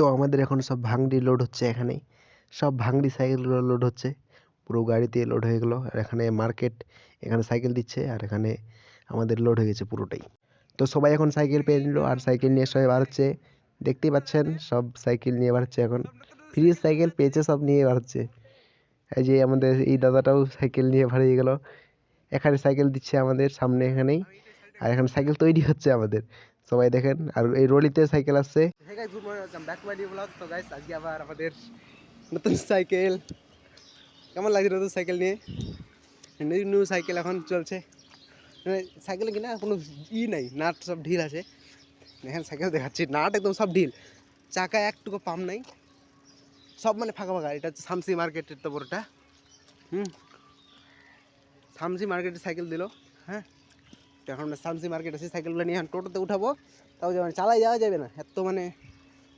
তো আমাদের এখন সব ভাঙড়ি লোড হচ্ছে এখানে সব ভাঙড়ি সাইকেলগুলো লোড হচ্ছে। পুরো গাড়িতে লোড হয়ে গেলো। আর এখানে মার্কেট এখানে সাইকেল দিচ্ছে। আর এখানে আমাদের লোড হয়ে গেছে পুরোটাই। তো সবাই এখন সাইকেল পেয়ে নিল। আর সাইকেল নিয়ে সবাই বার হচ্ছে দেখতেই পাচ্ছেন, সব সাইকেল নিয়ে বার হচ্ছে এখন। ফ্রি সাইকেল পেয়েছে, সব নিয়ে বার হচ্ছে এই যে আমাদের এই দাদাটাও সাইকেল নিয়ে বাড়িয়ে গেল। এখানে সাইকেল দিচ্ছে আমাদের সামনে এখানেই। আর এখানে সাইকেল তৈরি হচ্ছে আমাদের। সবাই দেখেন। আর এই রলিতে সাইকেল আসছে। আবার আমাদের নতুন সাইকেল। কেমন লাগছে নতুন সাইকেল নিয়ে? নিউ নিউ সাইকেল এখন চলছে। মানে সাইকেলে কিনা কোনো ই নাই, নাট সব ঢিল আছে। এখানে সাইকেল দেখাচ্ছি, নাট একদম সব ঢিল। চাকা একটুকু পাম নাই। সব মানে ফাঁকা ফাঁকা, এটা হচ্ছে শামসি মার্কেটের তো বড়টা। হুম। শামসি মার্কেটে সাইকেল দিল হ্যাঁ। এখন শামসি মার্কেট আছে সাইকেলগুলো নিয়ে এখন টোটোতে উঠাবো। তাও যেমন চালাই যাওয়া যাবে না, এত মানে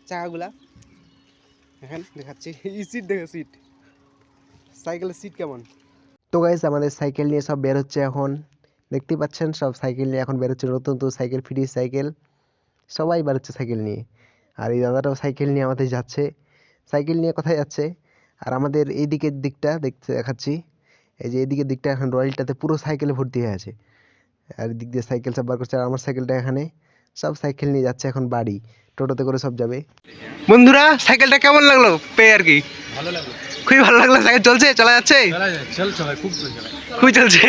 চাকাগুলা। দেখেন দেখাচ্ছি, এই সিট দেখো সিট সাইকেলের সিট কেমন? তো গাইস আমাদের সাইকেল নিয়ে সব বের হচ্ছে এখন। দেখতেই পাচ্ছেন, সব সাইকেল নিয়ে এখন বের হচ্ছে, নতুন নতুন সাইকেল ফ্রি সাইকেল। সবাই বের হচ্ছে সাইকেল নিয়ে। আর এই দাদাটাও সাইকেল নিয়ে আমাদের যাচ্ছে। সাইকেল নিয়ে কোথায় যাচ্ছে? আর আমাদের এই দিকের দিকটা দেখতে দেখাচ্ছি। এই যে এদিকের দিকটা এখন রয়্যালটাতে পুরো সাইকেলে ভর্তি হয়ে আছে। আর এদিক দিয়ে সাইকেল সব বার করছে আর আমার সাইকেলটা এখানে সব সাইকেল নিয়ে যাচ্ছে এখন বাড়ি। টোটোতে করে সব যাবে। বন্ধুরা সাইকেলটা কেমন লাগল? পেয়ে আর কি। ভালো লাগল। খুবই ভালো লাগল সাইকেল চলছে? চলা যাচ্ছে? খুব চলছে খুবই চলছে।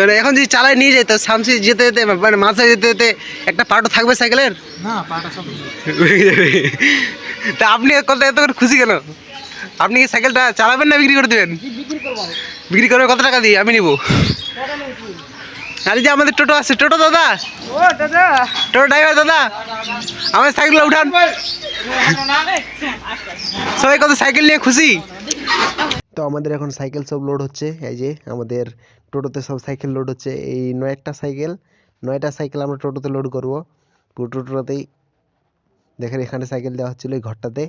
মানে এখন যদি চালায় নিয়ে যায় তো শামসি যেতে যেতে মানে মাঝে যেতে যেতে একটা পার্টও থাকবে সাইকেলের? না পাটা সব তা আপনি কত এত করে খুশি কেন? আপনি কি সাইকেলটা চালাবেন না বিক্রি করে দেবেন? বিক্রি করবে। কত টাকা দিয়ে? আমি নিব। আরে যে আমাদের টোটো আছে, টোটো দাদা। টোটো ড্রাইভার দাদা। আমার সাইকেলটা উঠান। সবাই কত সাইকেল নিয়ে খুশি? তো আমাদের এখন সাইকেল সব লোড হচ্ছে, এই যে আমাদের টোটোতে সব সাইকেল লোড হচ্ছে। এই নয়টা সাইকেল নয়টা সাইকেল আমরা টোটোতে লোড করব। পুরো টোটোতেই দেখেন এখানে সাইকেল দেওয়া হচ্ছিল এই ঘরটাতে।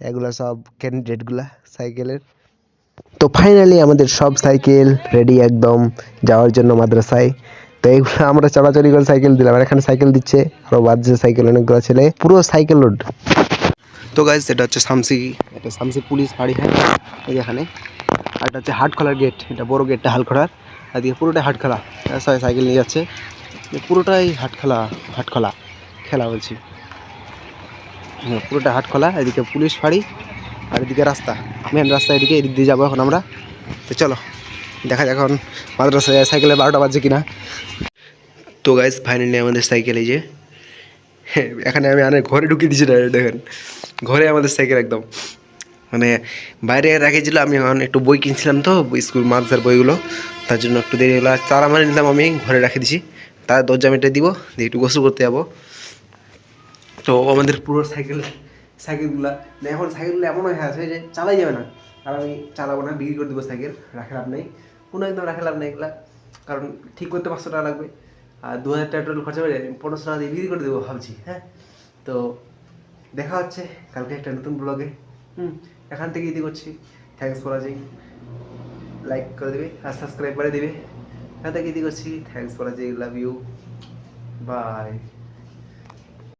এগুলো সব ক্যান্ডিডেটগুলা সাইকেলের। তো ফাইনালি আমাদের সব সাইকেল রেডি একদম যাওয়ার জন্য মাদ্রাসায়। তো এইগুলো আমরা চড়াচড়ি করে সাইকেল দিলাম। আর এখানে সাইকেল দিচ্ছে আরও বাজছে সাইকেল অনেকগুলো ছেলে। পুরো সাইকেল লোড তো গাইজ এটা হচ্ছে শামসি এটা শামসি পুলিশ বাড়ি হ্যাঁ। এই এখানে। আর এটা হচ্ছে হাটখোলার গেট এটা বড় গেটটা হাটখোলার। আর দিকে পুরোটাই হাটখোলা। সবাই সাইকেল নিয়ে যাচ্ছে। পুরোটাই হাটখোলা হাটখোলা। খেলা বলছি। হ্যাঁ পুরোটা হাটখোলা। এদিকে পুলিশ ফাঁড়ি আর এদিকে রাস্তা মেন রাস্তা এদিকে এদিক দিয়ে যাব এখন আমরা। তো চলো দেখা যাক এখন মাদ্রাসায় সাইকেলে বারোটা বাজছে কিনা। তো গাইজ ফাইনালি আমাদের সাইকেল যে হ্যাঁ, এখানে আমি আনে ঘরে ঢুকিয়ে দিয়েছি ডাইরেক্ট দেখেন। ঘরে আমাদের সাইকেল একদম। মানে বাইরে রেখেছিল আমি এখন একটু বই কিনছিলাম তো স্কুল মাদ্রাসার বইগুলো। তার জন্য একটু দেরি হলো তারা মানে নিলাম আমি ঘরে রেখে দিছি তার দরজা মেটে দিব দিয়ে একটু গোসল করতে যাব। তো আমাদের পুরো সাইকেল সাইকেলগুলা। না এখন সাইকেলগুলো এমন হয়ে আছে যে চালাই যাবে না। আর আমি চালাবো না, বিক্রি করে দেবো সাইকেল, রাখে লাভ নেই। কোনো একদম রাখে লাভ নেই এগুলা। কারণ ঠিক করতে পাঁচশো টাকা লাগবে। আর দু হাজার টাকা টোটাল খরচা করে পনেরোশো টাকা দিয়ে বিক্রি করে দেবো ভাবছি হ্যাঁ? তো দেখা হচ্ছে কালকে একটা নতুন ব্লগে হুম, এখান থেকে ইতি করছি। থ্যাংকস ফর ওয়াচিং লাইক করে দেবে আর সাবস্ক্রাইব করে দেবে। এখান থেকে ইতি করছি। Thanks for watching love you bye